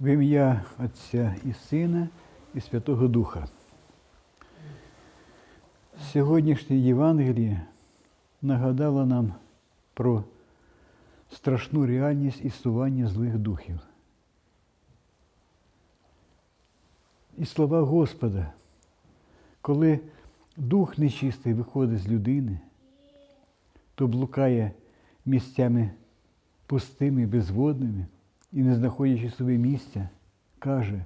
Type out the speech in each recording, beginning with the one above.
В ім'я Отця і Сина і Святого Духа. Сьогоднішнє Євангеліє нагадало нам про страшну реальність існування злих духів. І слова Господа, коли дух нечистий виходить з людини, то блукає місцями пустими, безводними і, не знаходячи собі місця, каже,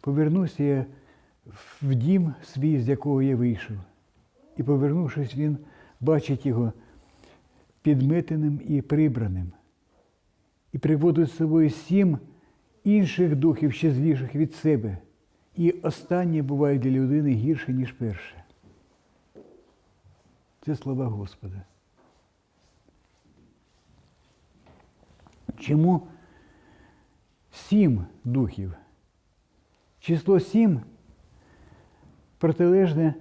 повернуся я в дім свій, з якого я вийшов. І, повернувшись, він бачить його підметеним і прибраним. І приводить з собою сім інших духів, ще зліших від себе. І останнє буває для людини гірше, ніж перше. Це слова Господа. Чому сім духів? Число сім протилежне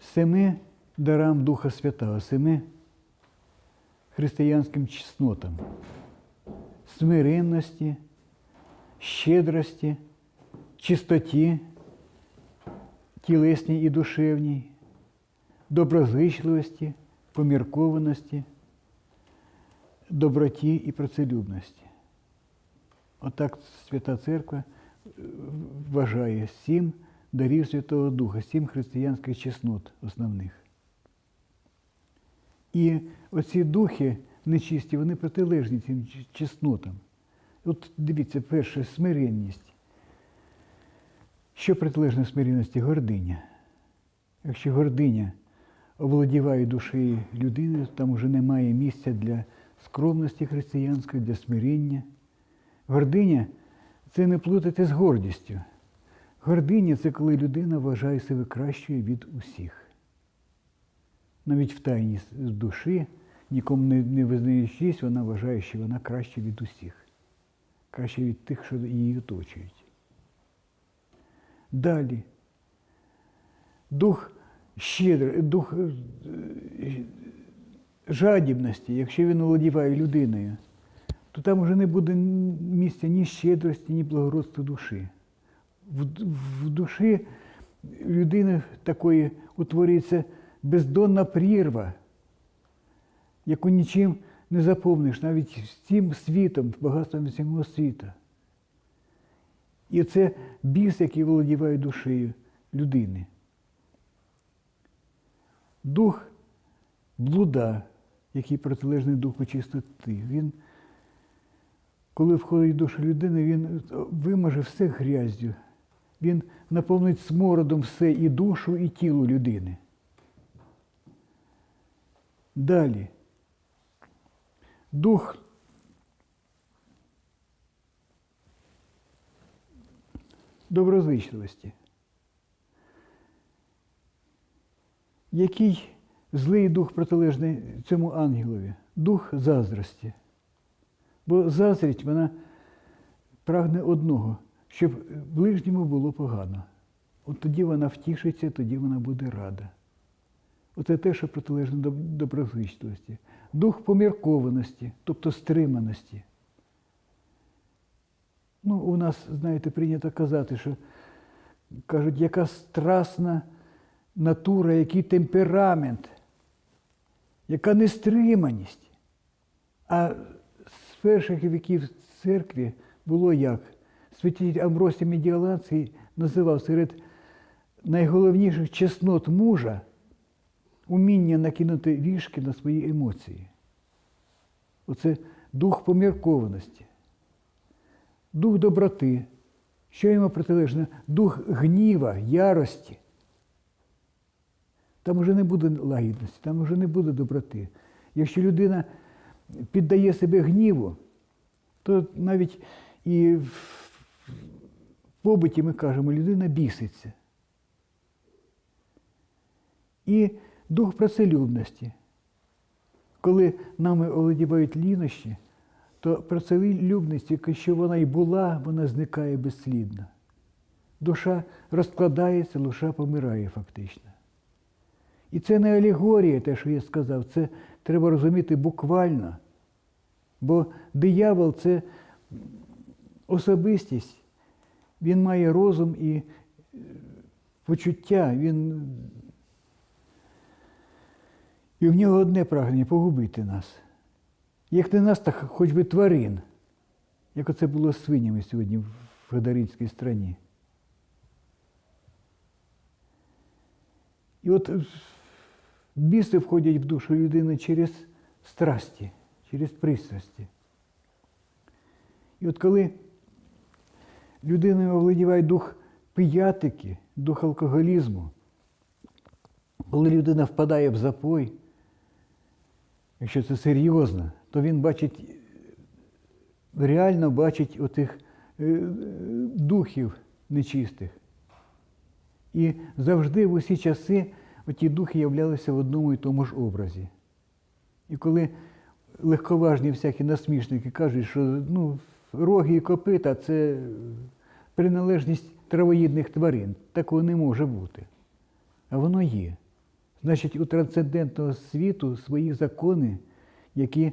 семи дарам Духа Святого, семи християнським чеснотам, смиренності, щедрості, чистоті, тілесній і душевній, доброзичливості, поміркованості, доброті і працелюбності. Отак Свята Церква е, вважає сім дарів Святого Духа, сім християнських чеснот основних. І оці духи нечисті, вони протилежні цим чеснотам. От дивіться, перше смиренність. Що протилежне смиренності? Гординя. Якщо гординя оволодіває душею людини, там вже немає місця для скромності християнської, для смирення. Гординя це не плутати з гордістю. Гординя це коли людина вважає себе кращою від усіх. Навіть в тайні с- душі, нікому не, не визнаючись, вона вважає, що вона краще від усіх, краще від тих, що її оточують. Далі. Дух щедрий, дух е, е, жадібності, якщо він володіває людиною, то там вже не буде місця ні щедрості, ні благородства душі. В, в душі людини такої утворюється бездонна прірва, яку нічим не заповниш, навіть цим світом, багатством всього світу. І це біс, який володіває душею людини. Дух блуда, який протилежний духу чистоти. Він, коли входить душу людини, він вимаже все грязю. Він наповнить смородом все і душу, і тіло людини. Далі. Дух доброзичливості. Який злий дух протилежний цьому ангелові? Дух заздрості. Бо заздрість вона прагне одного, щоб ближньому було погано. От тоді вона втішиться, тоді вона буде рада. Оце те, що протилежне доб- доброзичливості. Дух поміркованості, тобто стриманості. Ну, у нас, знаєте, прийнято казати, що кажуть, яка страсна натура, який темперамент, яка нестриманість. А перших віків церкві було як? Святитель Амбросій Медіаланський називав серед найголовніших чеснот мужа уміння накинути вішки на свої емоції. Оце дух поміркованості, дух доброти. Що йому протилежне? Дух гніва, ярості. Там вже не буде лагідності, там вже не буде доброти. Якщо людина піддає себе гніву, то навіть і в побуті ми кажемо, людина біситься. І дух працелюбності. Коли нами овладівають лінощі, то працелюбність, якщо вона і була, вона зникає безслідно. Душа розкладається, душа помирає фактично. І це не алегорія, те, що я сказав, це треба розуміти буквально. Бо диявол це особистість, він має розум і е, почуття, він. І в нього одне прагнення погубити нас. Як не нас, так хоч би тварин, як оце було з свинями сьогодні в Гадаринській страні. І от біси входять в душу людини через страсті, через пристрасті. І от коли людиною овладіває дух пиятики, дух алкоголізму, коли людина впадає в запой, якщо це серйозно, то він бачить, реально бачить отих е, духів нечистих. І завжди в усі часи оті духи являлися в одному і тому ж образі. І коли легковажні всякі насмішники кажуть, що ну, роги і копита це приналежність травоїдних тварин, такого не може бути. А воно є. Значить, у трансцендентного світу свої закони, які,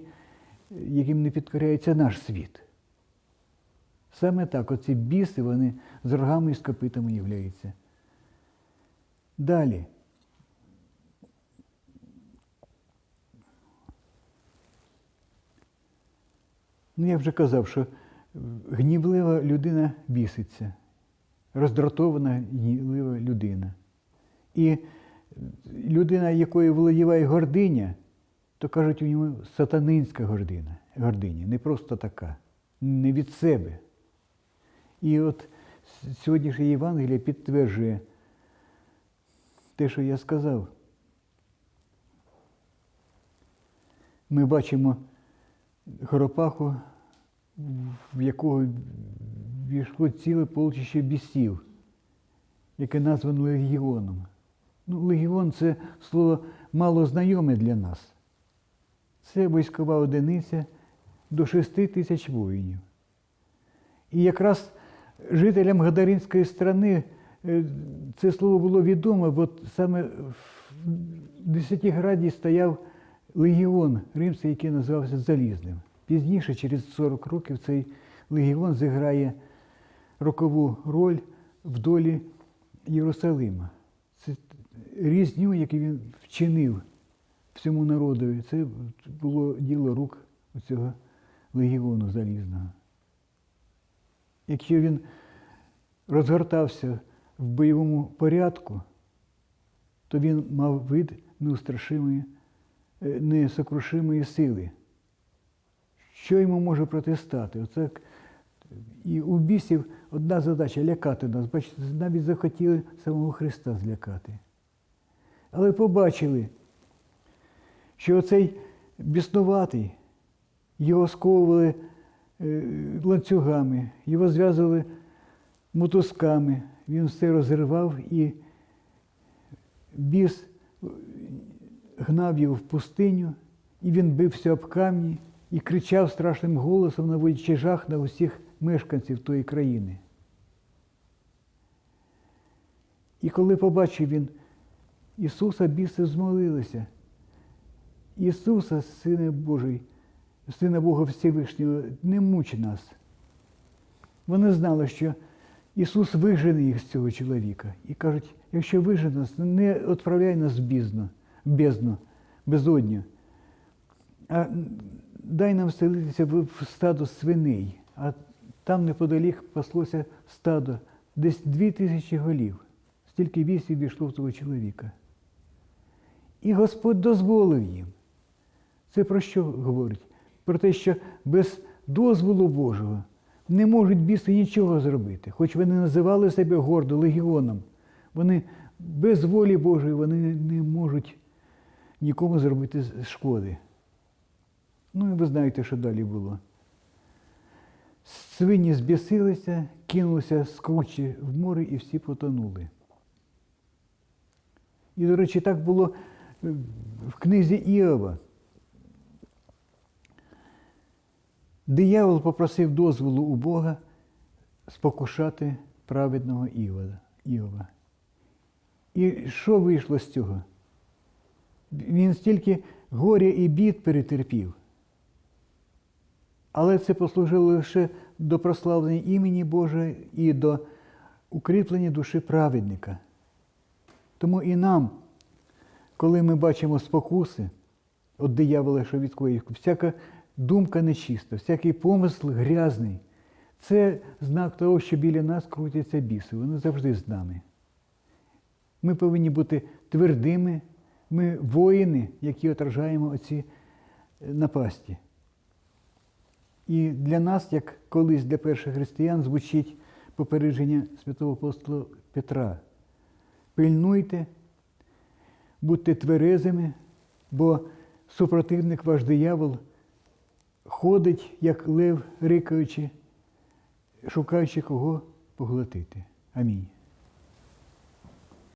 яким не підкоряється наш світ. Саме так, оці біси, вони з рогами і з копитами являються. Далі. Ну, я вже казав, що гнівлива людина біситься, роздратована гнівлива людина. І людина, якої володіває гординя, то кажуть, у нього сатанинська гордина, гординя, не просто така, не від себе. І от сьогоднішнє Євангеліє підтверджує те, що я сказав. Ми бачимо Хоропаху, в якого війшло ціле полчище бісів, яке названо легіоном. Ну, легіон це слово мало знайоме для нас. Це військова одиниця до 6 тисяч воїнів. І якраз жителям Гадаринської страни е, це слово було відомо, бо саме в Десятиграді стояв легіон римський, який називався Залізним. Пізніше, через 40 років, цей легіон зіграє рокову роль в долі Єрусалима. Це різню, яку він вчинив всьому народові, це було діло рук цього легіону залізного. Якщо він розгортався в бойовому порядку, то він мав вид неустрашимої, несокрушимої сили. Що йому може протистати? Оце і у бісів одна задача лякати нас. Бачите, навіть захотіли самого Христа злякати. Але побачили, що оцей біснуватий, його сковували е, ланцюгами, його зв'язували мотузками, він все розривав і біс гнав його в пустиню, і він бився об камні і кричав страшним голосом, наводячи жах на усіх мешканців тої країни. І коли побачив він Ісуса, біси змолилися. Ісуса, Сине Божий, Сина Бога Всевишнього, не муч нас. Вони знали, що Ісус вижене їх з цього чоловіка. І кажуть, якщо вижене нас, не відправляй нас в бездну, бездну, безодню, а дай нам вселитися в стадо свиней. А там неподалік паслося стадо, десь дві тисячі голів. Стільки вісів війшло в того чоловіка. І Господь дозволив їм. Це про що говорить? Про те, що без дозволу Божого не можуть біси нічого зробити. Хоч вони називали себе гордо легіоном, вони без волі Божої вони не можуть нікому зробити шкоди. Ну і ви знаєте, що далі було. Свині збісилися, кинулися з кручі в море і всі потонули. І, до речі, так було в книзі Іова. Диявол попросив дозволу у Бога спокушати праведного Іова. І що вийшло з цього? Він стільки горя і бід перетерпів. Але це послужило лише до прославлення імені Божого і до укріплення душі праведника. Тому і нам, коли ми бачимо спокуси від диявола, що відкоїв, всяка думка нечиста, всякий помисл грязний, це знак того, що біля нас крутяться біси, вони завжди з нами. Ми повинні бути твердими, ми воїни, які отражаємо оці е, напасті. І для нас, як колись для перших християн, звучить попередження святого апостола Петра. Пильнуйте, будьте тверезими, бо супротивник ваш диявол ходить, як лев, рикаючи, шукаючи кого поглотити. Амінь.